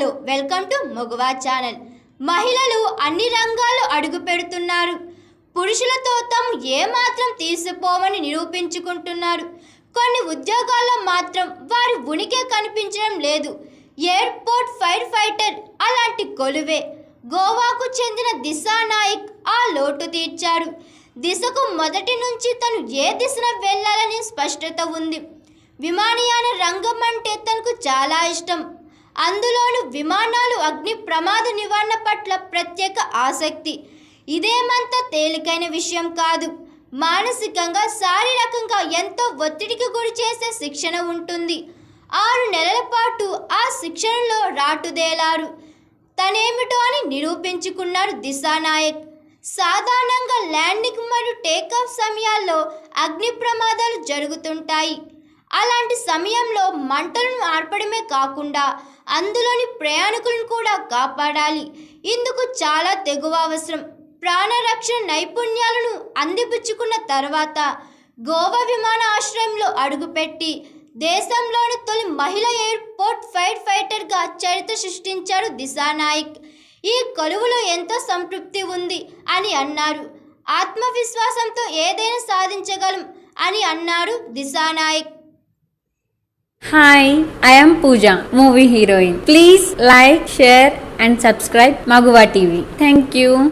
Hello welcome to Maguva channel మహిళలు అన్ని రంగాలు అడుగు పెడుతున్నారు. పురుషులతో తాము ఏమాత్రం తీసిపోవని నిరూపించుకుంటున్నారు. కొన్ని ఉద్యోగాల్లో మాత్రం వారి ఉనికి కనిపించడం లేదు. ఎయిర్పోర్ట్ ఫైర్ ఫైటర్ అలాంటి కొలువే. గోవాకు చెందిన దిశా నాయక్ ఆ లోటు తీర్చారు దిశకు మొదటి నుంచి తను ఏ దిశన వెళ్ళాలని స్పష్టత ఉంది. విమానయాన రంగం అంటే తనకు చాలా ఇష్టం. అందులోను విమానాలు అగ్ని ప్రమాద నివారణ పట్ల ప్రత్యేక ఆసక్తి. ఇదేమంత తేలికైన విషయం కాదు. మానసికంగా శారీరకంగా ఎంతో ఒత్తిడికి గురి చేసే శిక్షణ ఉంటుంది. ఆరు నెలల పాటు ఆ శిక్షణలో రాటుదేలారు. తనేమిటో అని నిరూపించుకున్నారు దిశానాయక్. సాధారణంగా ల్యాండింగ్ మరియు టేకాఫ్ సమయాల్లో అగ్ని ప్రమాదాలు జరుగుతుంటాయి. అలాంటి సమయంలో మంటలను ఆర్పడమే కాకుండా అందులోని ప్రయాణికులను కూడా కాపాడాలి. ఇందుకు చాలా తెగువ అవసరం. ప్రాణరక్షణ నైపుణ్యాలను అందిపుచ్చుకున్న తర్వాత గోవా విమానాశ్రయంలో అడుగుపెట్టి దేశంలోని తొలి మహిళ ఎయిర్పోర్ట్ ఫైర్ ఫైటర్గా చరిత్ర సృష్టించాడు దిశానాయక్. ఈ కొలువులో ఎంతో సంతృప్తి ఉంది అని అన్నారు. ఆత్మవిశ్వాసంతో ఏదైనా సాధించగలం అని అన్నారు Dishanayak. Hi I'm Pooja movie heroine please like share and subscribe Maguva TV thank you